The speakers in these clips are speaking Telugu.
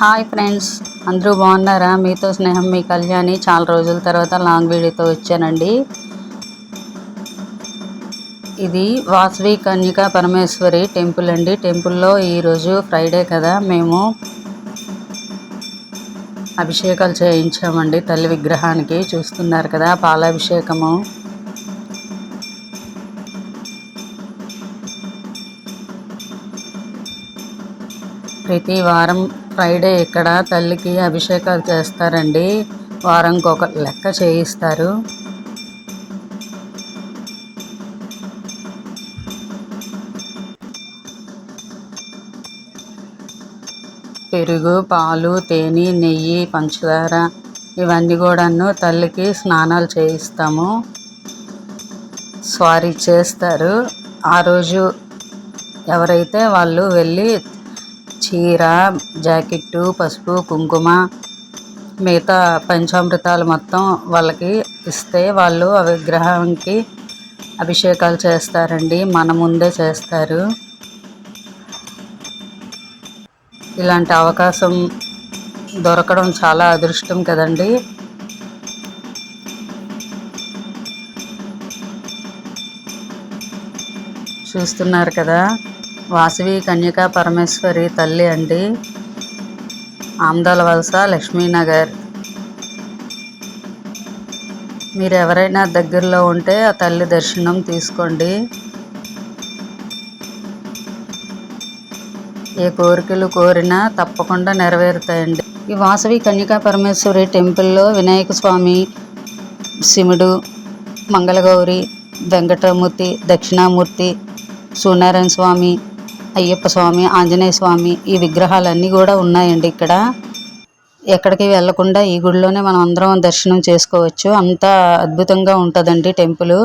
హాయ్ ఫ్రెండ్స్ అందరూ బాగున్నారా? మీతో స్నేహం మీ కళ్యాణి చాలా రోజుల తర్వాత లాంగ్ వీడియోతో వచ్చానండి. ఇది వాసవి కన్యకా పరమేశ్వరి టెంపుల్ అండి. టెంపుల్లో ఈరోజు ఫ్రైడే కదా మేము అభిషేకాలు చేయించామండి తల్లి విగ్రహానికి. చూస్తున్నారు కదా పాలాభిషేకము. ప్రతి వారం ఫ్రైడే ఇక్కడ తల్లికి అభిషేకాలు చేస్తారండి. వారంకి ఒక లెక్క చేయిస్తారు. పెరుగు పాలు తేనె నెయ్యి పంచదార ఇవన్నీ కూడాను తల్లికి స్నానాలు చేయిస్తాము. స్వారీ చేస్తారు. ఆ రోజు ఎవరైతే వాళ్ళు వెళ్ళి చీర జాకెట్టు పసుపు కుంకుమ మిగతా పంచామృతాలు మొత్తం వాళ్ళకి ఇస్తే వాళ్ళు ఆ విగ్రహానికి అభిషేకాలు చేస్తారండి. మన ముందే చేస్తారు. ఇలాంటి అవకాశం దొరకడం చాలా అదృష్టం కదండి. చూస్తున్నారు కదా. వాసవి కన్యకా పరమేశ్వరి తల్లి అండి. ఆమ్దాల వలస లక్ష్మీనగర్. మీరు ఎవరైనా దగ్గరలో ఉంటే ఆ తల్లి దర్శనం తీసుకోండి. ఏ కోరికలు కోరినా తప్పకుండా నెరవేరుతాయండి. ఈ వాసవి కన్యకా పరమేశ్వరి టెంపుల్లో వినాయక స్వామి శివుడు మంగళగౌరి వెంకటమూర్తి దక్షిణామూర్తి సూర్యనారాయణ స్వామి అయ్యప్ప స్వామి ఆంజనేయ స్వామి ఈ విగ్రహాలన్నీ కూడా ఉన్నాయండి ఇక్కడ. ఎక్కడికి వెళ్ళకుండా ఈ గుడిలోనే మనం అందరం దర్శనం చేసుకోవచ్చు. అంత అద్భుతంగా ఉంటుందండి టెంపుల్.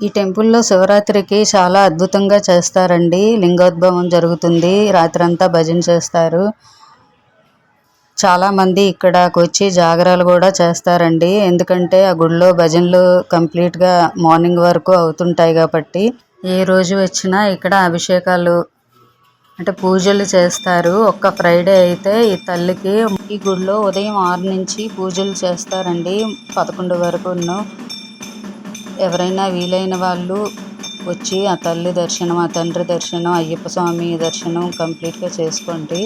ఈ టెంపుల్లో శివరాత్రికి చాలా అద్భుతంగా చేస్తారండి. లింగోద్భవం జరుగుతుంది. రాత్రి అంతా భజన చేస్తారు. చాలామంది ఇక్కడకు వచ్చి జాగరాలు కూడా చేస్తారండి. ఎందుకంటే ఆ గుడిలో భజనలు కంప్లీట్గా మార్నింగ్ వరకు అవుతుంటాయి కాబట్టి. ఏ రోజు వచ్చినా ఇక్కడ అభిషేకాలు అంటే పూజలు చేస్తారు. ఒక్క ఫ్రైడే అయితే ఈ తల్లికి ఈ గుడిలో ఉదయం ఆరు నుంచి పూజలు చేస్తారండి. పదకొండు వరకు ఎవరైనా వీలైన వాళ్ళు వచ్చి ఆ తల్లి దర్శనం ఆ తండ్రి దర్శనం అయ్యప్ప స్వామి దర్శనం కంప్లీట్గా చేసుకోండి.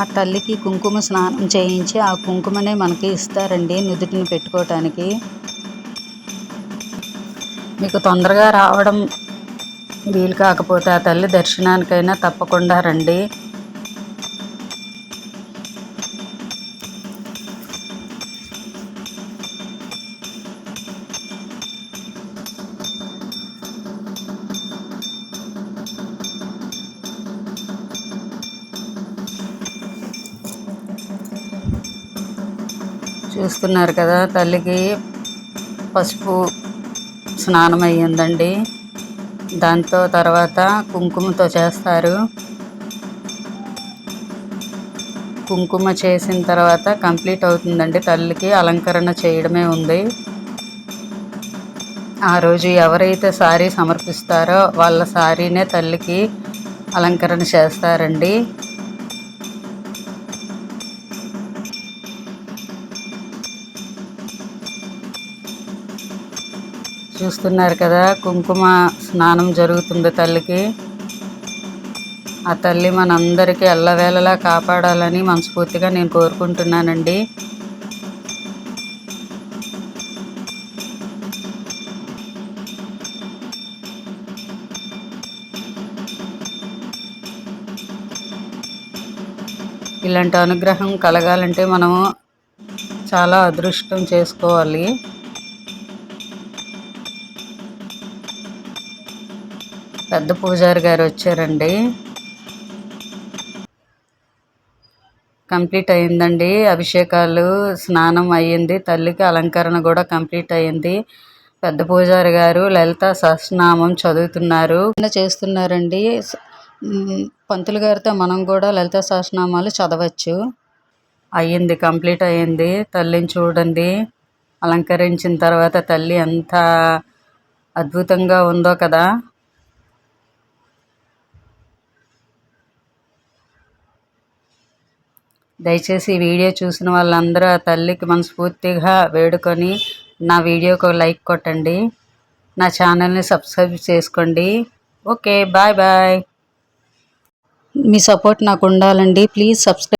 ఆ తల్లికి కుంకుమ స్నానం చేయించి ఆ కుంకుమనే మనకి ఇస్తారండి నుదుటిని పెట్టుకోవటానికి మీకు తొందరగా రావడం వీలు కాకపోతే ఆ తల్లి దర్శనానికైనా తప్పకుండా రండి. చూస్తున్నారు కదా తల్లికి పసుపు స్నానం అయ్యిందండి దాంతో తర్వాత కుంకుమతో చేస్తారు. కుంకుమ చేసిన తర్వాత కంప్లీట్ అవుతుందండి. తల్లికి అలంకరణ చేయడమే ఉంది. ఆ రోజు ఎవరైతే సారీ సమర్పిస్తారో వాళ్ళ సారీనే తల్లికి అలంకరణ చేస్తారండి. చూస్తున్నారు కదా కుంకుమ స్నానం జరుగుతుంది తల్లికి. ఆ తల్లి మనందరికీ ఎల్లవేళలా కాపాడాలని మనస్ఫూర్తిగా నేను కోరుకుంటున్నానండి. ఇలాంటి అనుగ్రహం కలగాలంటే మనము చాలా అదృష్టం చేసుకోవాలి. పెద్ద పూజారి గారు వచ్చారండి. కంప్లీట్ అయిందండి అభిషేకాలు స్నానం అయ్యింది. తల్లికి అలంకరణ కూడా కంప్లీట్ అయ్యింది. పెద్ద పూజారి గారు లలిత సహస్రనామం చదువుతున్నారు. చేస్తున్నారండి. పంతులు గారితో మనం కూడా లలిత సహస్రనామాలు చదవచ్చు. అయ్యింది కంప్లీట్ అయ్యింది. తల్లిని చూడండి. అలంకరించిన తర్వాత తల్లి ఎంత అద్భుతంగా ఉందో కదా. దయచేసి ఈ వీడియో చూసిన వాళ్ళందరూ ఆ తల్లికి మనస్ఫూర్తిగా వేడుకొని నా వీడియోకి లైక్ కొట్టండి. నా ఛానల్ని సబ్స్క్రైబ్ చేసుకోండి. Okay bye bye. మీ సపోర్ట్ నాకు ఉండాలండి. Please subscribe